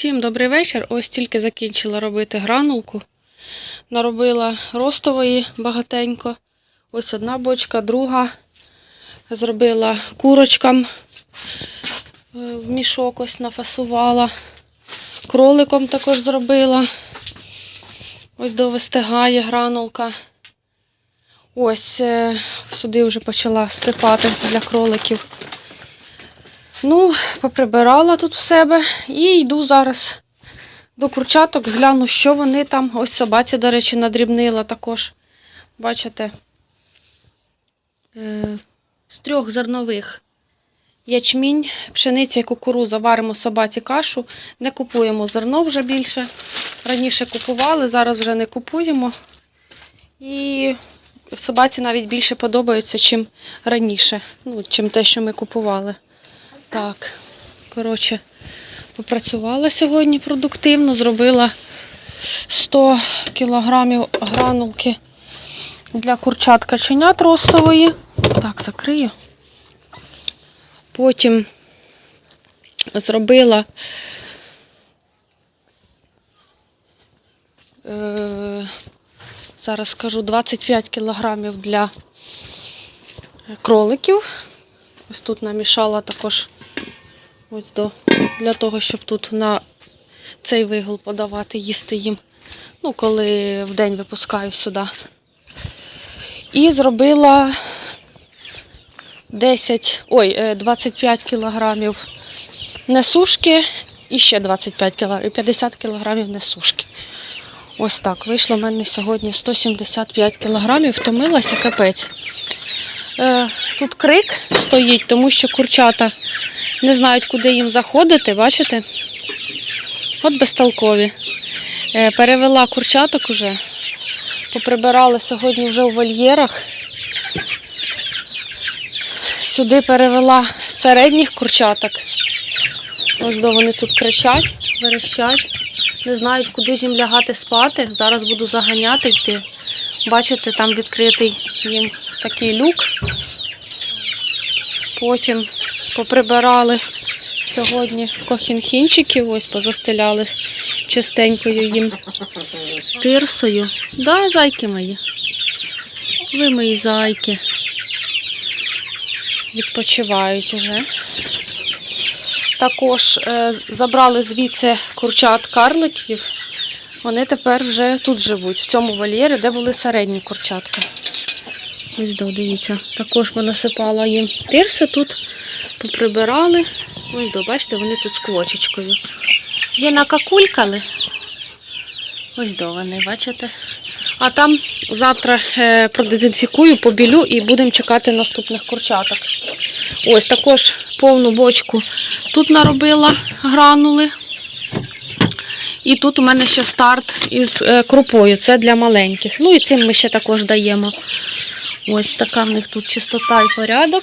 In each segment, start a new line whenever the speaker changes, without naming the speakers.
Всім добрий вечір. Ось тільки закінчила робити гранулку. Наробила ростової багатенько. Ось одна бочка, друга. Зробила курочкам е, в мішок ось нафасувала. Кроликом також зробила. Ось довистигає гранулка. Ось е, сюди вже почала всипати для кроликів. Ну, поприбирала тут в себе і йду зараз до курчаток, гляну, що вони там. Ось собаці, до речі, надрібнила також. Бачите, е, з трьох зернових. Ячмінь, пшениця і кукуруза. Варимо собаці кашу. Не купуємо зерно вже більше. Раніше купували, зараз вже не купуємо. І собаці навіть більше подобається, чим раніше, ну, чим те, що ми купували. Так, коротше, попрацювала сьогодні продуктивно, зробила 100 кілограмів гранулки для курчат каченят ростової. Так, закрию. Потім зробила е, зараз скажу 25 кілограмів для кроликів. Ось тут намішала також ось до, для того, щоб тут на цей вигул подавати, їсти їм. Ну, коли в день випускаю сюди. І зробила 10, ой, е, 25 кілограмів несушки і ще 25 кілограмів, 50 кілограмів несушки. Ось так. Вийшло в мене сьогодні 175 кілограмів, втомилася капець. Е, Тут крик стоїть, тому що курчата не знають, куди їм заходити, бачите? От безтолкові. Е, Перевела курчаток уже. Поприбирали сьогодні вже у вольєрах. Сюди перевела середніх курчаток. Ось вони тут кричать, верещать. Не знають, куди ж їм лягати спати. Зараз буду заганяти йти. Бачите, там відкритий їм такий люк. Потім поприбирали сьогодні кохінхінчиків, ось позастеляли чистенькою їм тирсою. Да, зайки мої. Ви мої зайки. Відпочивають уже. Також е, забрали звідси курчат карликів. Вони тепер вже тут живуть, в цьому вольєрі, де були середні курчатка. Ось до, дивіться. Також понасипала їм тирси тут, поприбирали. Ось бачите, вони тут з квочечкою. Вже накакулькали. Ось до вони, бачите. А там завтра е, продезінфікую, побілю і будемо чекати наступних курчаток. Ось також повну бочку тут наробила гранули. І тут у мене ще старт із е, крупою. Це для маленьких. Ну і цим ми ще також даємо. Ось така в них тут чистота і порядок.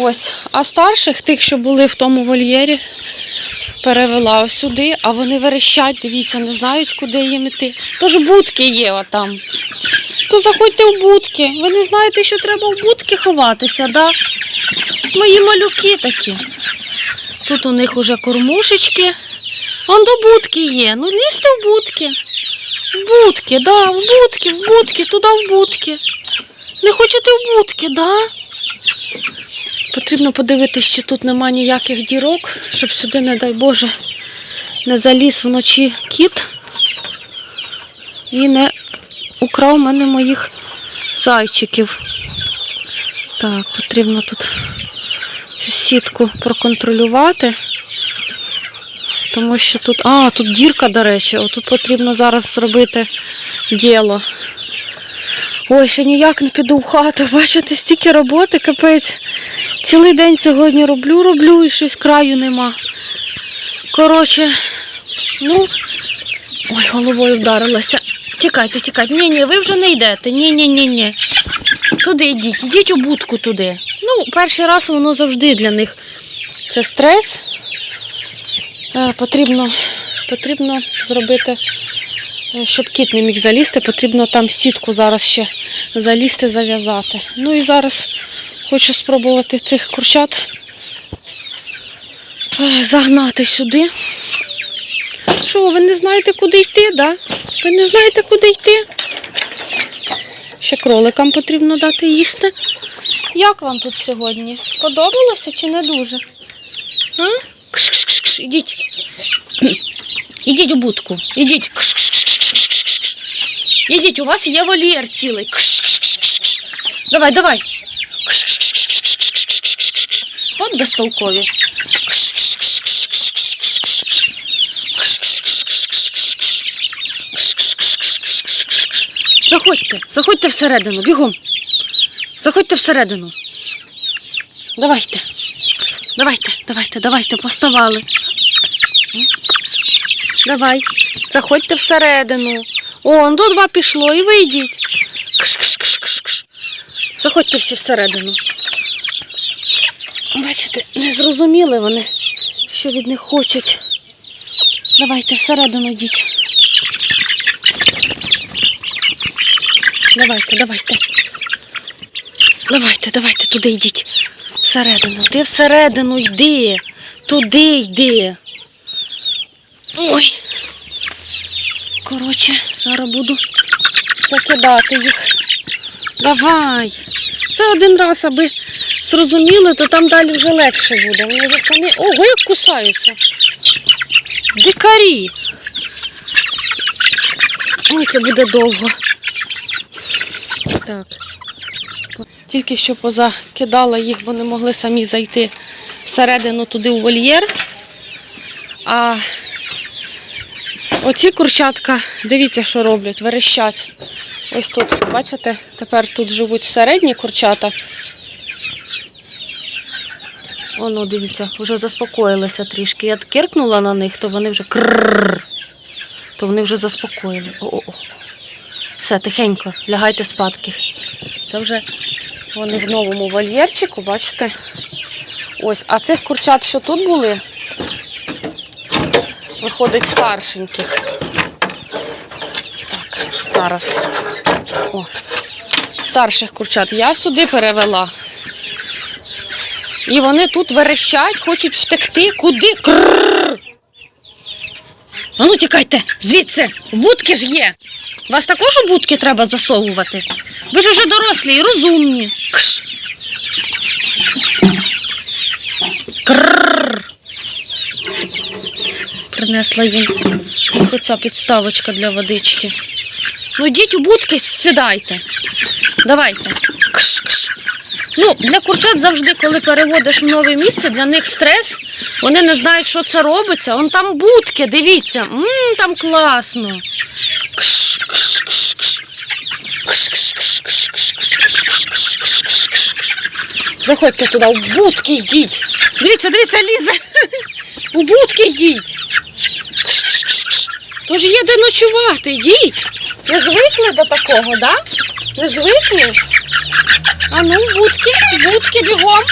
Ось. А старших, тих, що були в тому вольєрі, перевела сюди, а вони верещать, дивіться, не знають, куди їм іти. Тож будки є отам. То заходьте в будки. Ви не знаєте, що треба в будки ховатися, да? Мої малюки такі. Тут у них уже кормушечки. Он до будки є. Ну лізьте в будки. В будки, да, в будки, в будки, туди в будки. Не хочете в будки, да? Потрібно подивитися, чи тут нема ніяких дірок, щоб сюди, не дай Боже, не заліз вночі кіт і не украв мене моїх зайчиків. Так, потрібно тут цю сітку проконтролювати. Тому що тут. А, тут дірка, до речі, отут потрібно зараз зробити діло. Ой, ще ніяк не піду в хату. Бачите, стільки роботи, капець. Цілий день сьогодні роблю, роблю і щось краю нема. Коротше, ну. Ой, головою вдарилася. Тікайте, тікайте. Ні, ні, ви вже не йдете. Ні, ні, ні, ні. Туди йдіть, йдіть у будку туди. Ну, перший раз воно завжди для них. Це стрес. Е, Потрібно, потрібно зробити, е, щоб кіт не міг залізти, потрібно там сітку зараз ще залізти, зав'язати. Ну і зараз хочу спробувати цих курчат е, загнати сюди. Що, ви не знаєте, куди йти, да? Ви не знаєте, куди йти? Ще кроликам потрібно дати їсти. Як вам тут сьогодні? Сподобалося чи не дуже? А? Кш-кш-кш, ідіть. Ідіть у будку. Ідіть. Кш-кш-кш-кш-кш. Ідіть, у вас є вольєр цілий. Кш-кш-кш-кш. Давай, давай. От безтолкові. Заходьте, заходьте всередину, бігом. Заходьте всередину. Давайте. Давайте, давайте, давайте, поставали. Давай, заходьте всередину. О, до два пішло і вийдіть. Заходьте всі всередину. Бачите, не зрозуміли вони, що від них хочуть. Давайте всередину йдіть. Давайте, давайте. Давайте, давайте, туди йдіть. Всередину. Ти всередину йди. Туди йди. Ой. Коротше, зараз буду закидати їх. Давай. Це один раз, аби зрозуміли, то там далі вже легше буде. Вони вже самі. Ого, як кусаються. Дикарі. Ой, це буде довго. Так. Тільки що позакидала їх, бо не могли самі зайти всередину туди у вольєр. А оці курчатка, дивіться, що роблять, верещать. Ось тут, бачите, тепер тут живуть середні курчата. Воно, дивіться, вже заспокоїлися трішки. Я киркнула на них, то вони вже крррр. То вони вже заспокоїли. О-о-о. Все, тихенько, лягайте спадки. Це вже вони в новому вольєрчику, бачите? Ось, а цих курчат, що тут були, виходить старшеньких. Так, зараз. О, старших курчат я сюди перевела. І вони тут верещать, хочуть втекти. Куди? Крррр! А ну тікайте, звідси, будки ж є. Вас також у будки треба засовувати. Ви ж уже дорослі і розумні. Кш. Крррр. Принесла їм хоч ця підставочка для водички. Ну йдіть у будки, сідайте. Давайте. Ну, Для курчат завжди, коли переводиш в нове місце, для них стрес. Вони не знають, що це робиться. Вон там будки, дивіться, М там класно. Кш Заходьте туди, в будки йдіть. Дивіться, дивіться, лізе. У будки йдіть. Тож є де ночувати, йдіть. Не звикли до такого, так? Да? Не звикли? А ну, будки, будки бігом.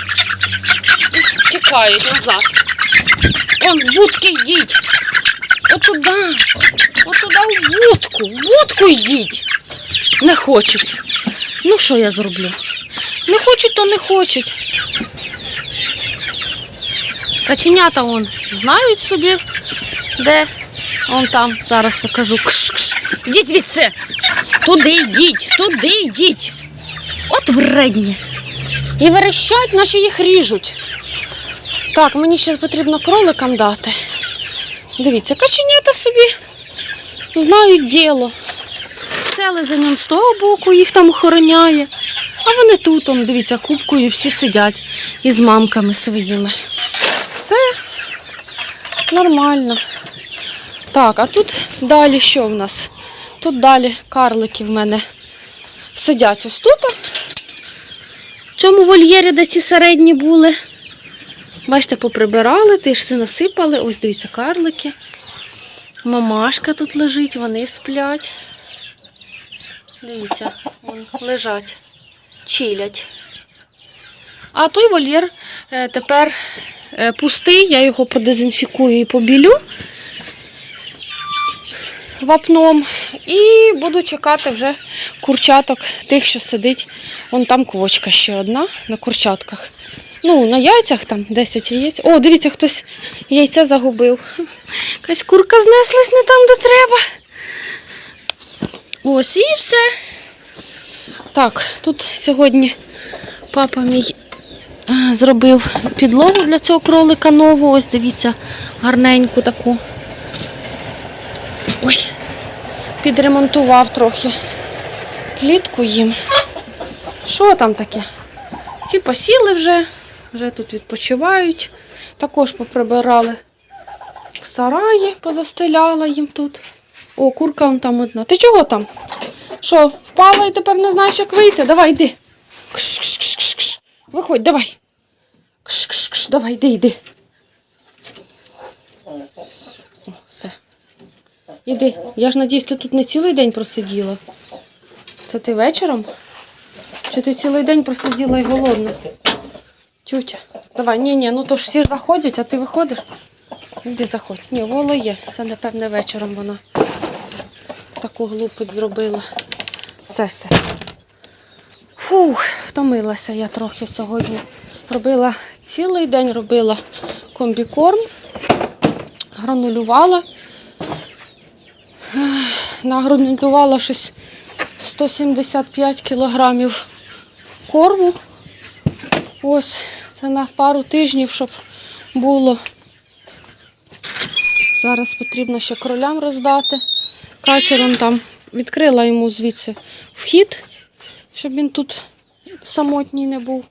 Тікають назад. Он, в будки йдіть. Отуда. Отуда в будку. В будку йдіть. Не хочуть. Ну, що я зроблю? Не хочуть, то не хочуть. Каченята вон знають собі, де. Вон там, зараз покажу. Кш-кш. Йдіть звідси. Туди йдіть, туди йдіть. От вредні. І верещать, наче їх ріжуть. Так, мені ще потрібно кроликам дати. Дивіться, каченята собі знають діло. Селезенем з того боку їх там охороняє. А вони тут, он, дивіться, кубкою всі сидять із мамками своїми. Все нормально. Так, а тут далі що в нас? Тут далі карлики в мене сидять ось тут. В цьому вольєрі, де ці середні були. Бачите, поприбирали, тишці насипали. Ось дивіться, карлики. Мамашка тут лежить, вони сплять. Дивіться, вон, лежать, чилять. А той вольєр е, тепер е, пустий, я його продезінфікую і побілю вапном. І буду чекати вже курчаток, тих, що сидить. Вон там квочка ще одна на курчатках. Ну, на яйцях там 10 яєць. О, дивіться, хтось яйця загубив. Якась курка знеслась не там, де треба. Ось і все. Так, тут сьогодні папа мій е, зробив підлогу для цього кролика нову. Ось дивіться, гарненьку таку. Ой, підремонтував трохи клітку їм. Що там таке? Ці посіли вже, вже тут відпочивають. Також поприбирали сараї, позастеляла їм тут. О, курка вон там одна. Ти чого там? Що, впала і тепер не знаєш, як вийти? Давай, йди. Кш-кш-кш-кш. Виходь, давай. Кш-кш-кш, давай, йди, йди. О, все. Іди. Я ж надіюсь, ти тут не цілий день просиділа. Це ти вечором? Чи ти цілий день просиділа і голодна? Тютя, давай, ні, ні, ну то ж всі ж заходять, а ти виходиш. Іди заходь. Ні, воло є. Це, напевне, вечором вона таку глупость зробила. Все, все. Фух, втомилася я трохи сьогодні. Робила цілий день робила комбікорм, гранулювала. Ех, Награнулювала щось 175 кілограмів корму. Ось це на пару тижнів, щоб було. Зараз потрібно ще кролям роздати. Качером там відкрила йому звідси вхід, щоб він тут самотній не був.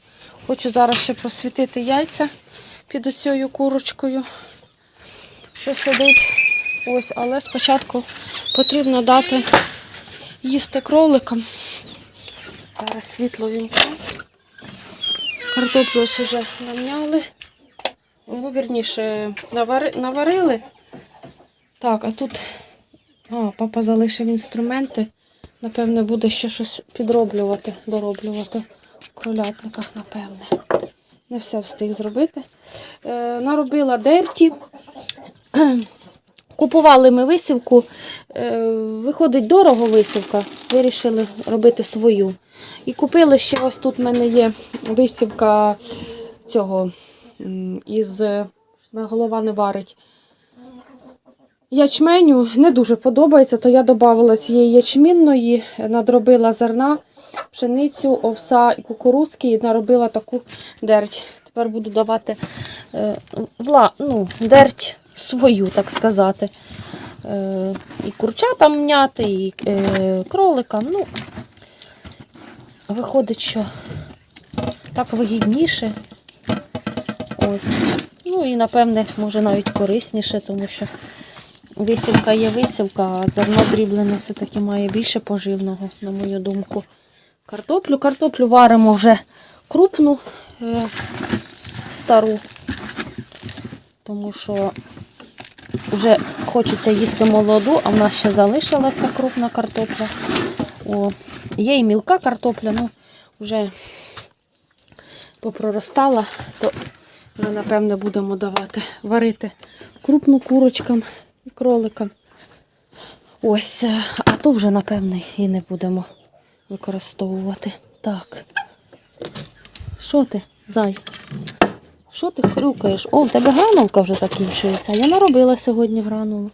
Хочу зараз ще просвітити яйця під оцією курочкою, що сидить. Ось, але спочатку потрібно дати їсти кроликам. Зараз світло вімкну. Картоплю ось уже намняли. Ну, вірніше, наварили. Так, а тут а, папа залишив інструменти. Напевне, буде ще щось підроблювати, дороблювати в кролятниках, напевне. Не все встиг зробити. Е, наробила дерті. Купували ми висівку. Е, виходить дорого висівка. Вирішили робити свою. І купили ще ось тут в мене є висівка цього із голова не варить. Ячменю не дуже подобається, то я додавала цієї ячмінної, надробила зерна, пшеницю, овса і кукурузки і наробила таку дерть. Тепер буду давати е, вла, ну, дерть свою, так сказати. Е, і курчатам мняти, і е, кроликам. Ну, виходить, що так вигідніше. Ось. Ну і напевне, може навіть корисніше, тому що висівка є висівка, а зерно дріблене все-таки має більше поживного, на мою думку. Картоплю. Картоплю варимо вже крупну, е, стару, тому що вже хочеться їсти молоду, а в нас ще залишилася крупна картопля. О, є і мілка картопля, ну вже попроростала, то вже, напевне, будемо давати варити крупну курочкам і кроликам. Ось, е, а то вже, напевне, і не будемо використовувати. Так. Що ти, зай? Що ти хрюкаєш? О, в тебе гранулка вже закінчується. Я наробила сьогодні гранулу.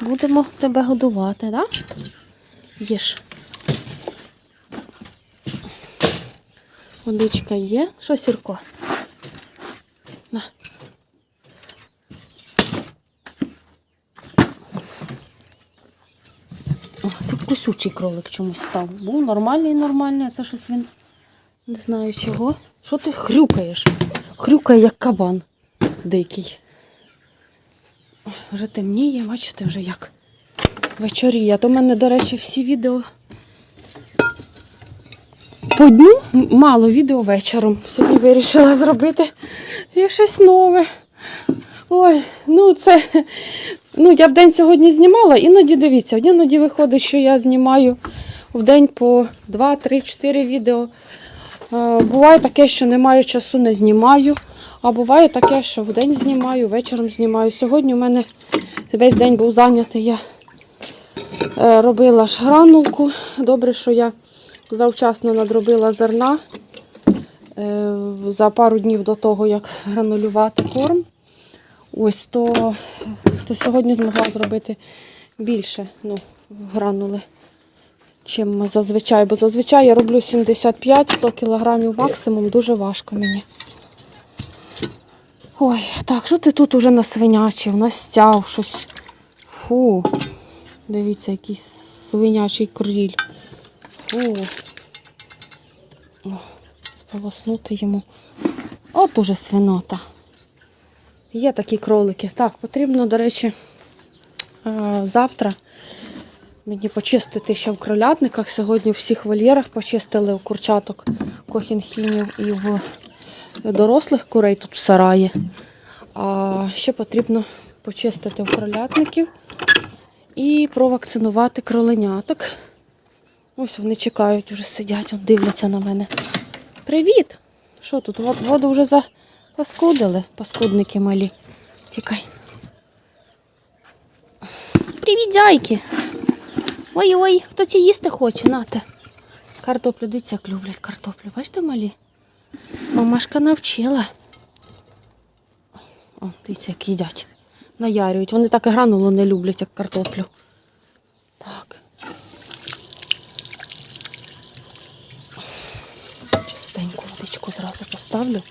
Будемо тебе годувати, так? Да? Їж. Водичка є. Що, Сірко? На. Це кусючий кролик чомусь став. Був нормальний, нормальний, це щось він не знаю чого. Що ти хрюкаєш? Хрюкає, як кабан дикий. Вже темніє, бачите, вже як вечоріє. То в мене, до речі, всі відео по дню мало відео вечором. Сьогодні вирішила зробити і щось нове. Ой, ну це. Ну, я в день сьогодні знімала, іноді дивіться, іноді виходить, що я знімаю в день по 2, 3, 4 відео. Е, Буває таке, що не маю часу, не знімаю. А буває таке, що в день знімаю, вечором знімаю. Сьогодні у мене весь день був зайнятий. Я е, робила гранулку. Добре, що я завчасно надробила зерна. е, за пару днів до того, як гранулювати корм. Ось то, то сьогодні змогла зробити більше ну, гранули, чим зазвичай. Бо зазвичай я роблю 75-100 кг максимум, дуже важко мені. Ой, так, що ти тут уже насвинячив, настяв щось. Фу. Дивіться, якийсь свинячий криль. Фу. Сполоснути йому. От уже свинота. Є такі кролики. Так, потрібно, до речі, е, завтра мені почистити ще в кролятниках. Сьогодні в всіх вольєрах почистили у курчаток кохінхінів і в дорослих курей тут в сараї. А ще потрібно почистити в кролятників і провакцинувати кроленяток. Ось вони чекають, вже сидять, дивляться на мене. Привіт! Що тут? Воду вже запаскудили, паскудники малі. Тікай. Привіт, зайки! Ой-ой, хто ці їсти хоче, нате. Картоплю, дивіться, як люблять картоплю. Бачите, малі? Мамашка навчила. О, дивіться, як їдять. Наярюють. Вони так і гранулу не люблять, як картоплю. Так. Чистеньку водичку зразу поставлю.